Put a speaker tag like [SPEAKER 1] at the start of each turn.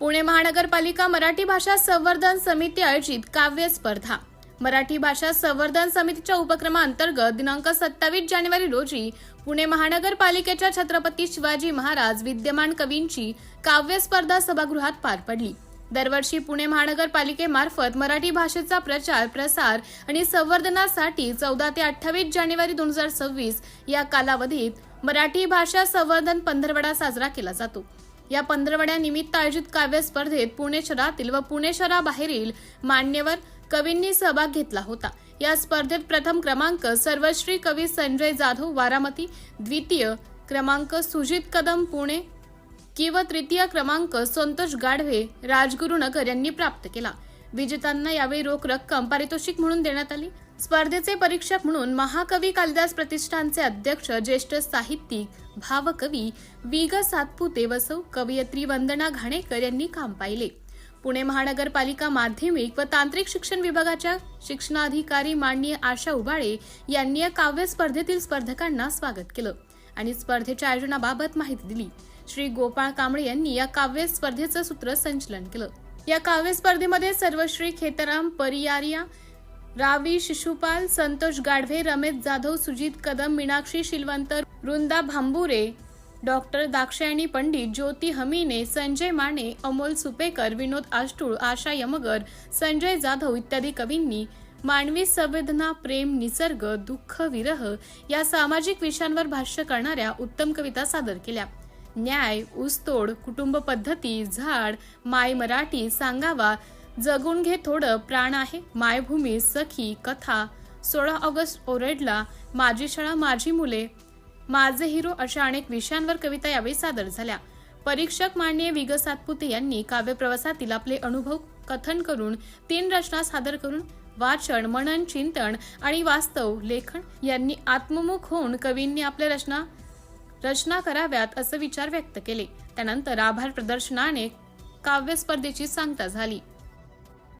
[SPEAKER 1] पुणे महानगरपालिका मराठी भाषा संवर्धन समिती आयोजित काव्य स्पर्धा. मराठी भाषा संवर्धन समितीच्या उपक्रमाअंतर्गत दिनांक सत्तावीस जानेवारी रोजी पुणे महानगरपालिकेच्या छत्रपती शिवाजी महाराज विद्यमान कवींची काव्य स्पर्धा सभागृहात पार पडली. दरवर्षी पुणे महानगरपालिकेमार्फत मराठी भाषेचा प्रचार प्रसार आणि संवर्धनासाठी चौदा ते अठ्ठावीस जानेवारी दोन हजार सव्वीस या कालावधीत मराठी भाषा संवर्धन पंधरवडा साजरा केला जातो. या पंधरवड्यानिमित्त आयोजित काव्य स्पर्धेत पुणे शहरातील व पुणे शहराबाहेरील मान्यवर कवींनी सहभाग घेतला होता. या स्पर्धेत प्रथम क्रमांक सर्वश्री कवी संजय जाधव वारामती द्वितीय क्रमांक सुजित कदम पुणे किंवा तृतीय क्रमांक संतोष गाढवे राजगुरुनगर यांनी प्राप्त केला. विजेत्यांना यावेळी रोख रक्कम पारितोषिक म्हणून देण्यात आली. स्पर्धेचे परीक्षक म्हणून महाकवी कालिदास प्रतिष्ठानचे अध्यक्ष ज्येष्ठ साहित्यिक भावकवी विग सातपुते वसव कवयित्री वंदना घाणेकर यांनी काम पाहिले. पुणे महानगरपालिका माध्यमिक व तांत्रिक शिक्षण विभागाच्या शिक्षणाधिकारी माननीय आशा उबाळे यांनी या काव्य स्पर्धेतील स्पर्धकांना स्वागत केलं आणि स्पर्धेच्या आयोजनाबाबत माहिती दिली. श्री गोपाळ कांबळे यांनी या काव्य स्पर्धेचं सूत्रसंचलन केलं. या काव्य स्पर्धेमध्ये सर्वश्री खेतराम परियारिया रावी शिशुपाल संतोष गाढवे रमेश जाधव सुजित कदम मीनाक्षी शिलवंत वृंदा भांबुरे डॉक्टर दाक्षायणी पंडित ज्योती हमीने संजय माने अमोल सुपेकर विनोद आष्टूळ आशा यमगर संजय जाधव इत्यादी कवींनी मानवी संवेदना प्रेम निसर्ग दुःख विरह या सामाजिक विषयांवर भाष्य करणाऱ्या उत्तम कविता सादर केल्या. न्याय ऊसतोड कुटुंब पद्धती झाड माय मराठी सांगावा. जगून घे थोडं प्राण आहे मायभूमी सखी कथा. सोळा ऑगस्ट ओरडला माझी शाळा माझी मुले. माझे हिरो अशा अनेक विषयांवर कविता यावेळी सादर झाल्या. परीक्षक मान्य विग सातपुते यांनी काव्यप्रवासातील आपले अनुभव कथन करून तीन रचना सादर करून वाचन मनन चिंतन आणि वास्तव लेखन यांनी आत्ममुख होऊन कवींनी आपल्या रचना रचना कराव्यात असे विचार व्यक्त केले. त्यानंतर आभार प्रदर्शनाने काव्य स्पर्धेची सांगता झाली.